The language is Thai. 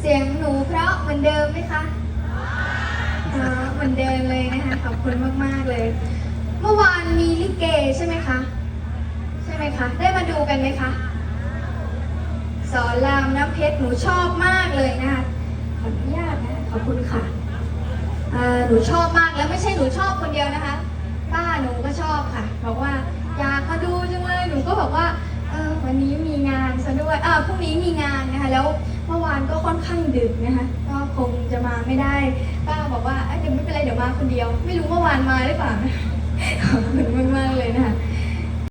เสียงหนูเพราะเหมือนเดิมไหมคะเหมือนเดิมเลยนะคะขอบคุณมากมากเลย เมื่อวานมีลิเกใช่ไหมคะ ใช่ไหมคะ ได้มาดูกันไหมคะ สอนรามน้ำเพชรหนูชอบมากเลยนะคะขออนุญาตนะขอบคุณค่ะหนูชอบมากแล้วไม่ใช่หนูชอบคนเดียวนะคะป้าหนูก็ชอบค่ะบอกว่าอยากมาดูจังเลยหนูก็บอกว่าวันนี้มีงานซะด้วยพรุ่งนี้มีงานนะคะแล้ว เมื่อวานก็ค่อนข้างดึกนะคะ ก็คงจะมาไม่ได้ป้าบอกว่าเดี๋ยวไม่เป็นไรเดี๋ยวมาคนเดียว ไม่รู้เมื่อวานมาหรือเปล่าขอบคุณมากๆเลยนะคะ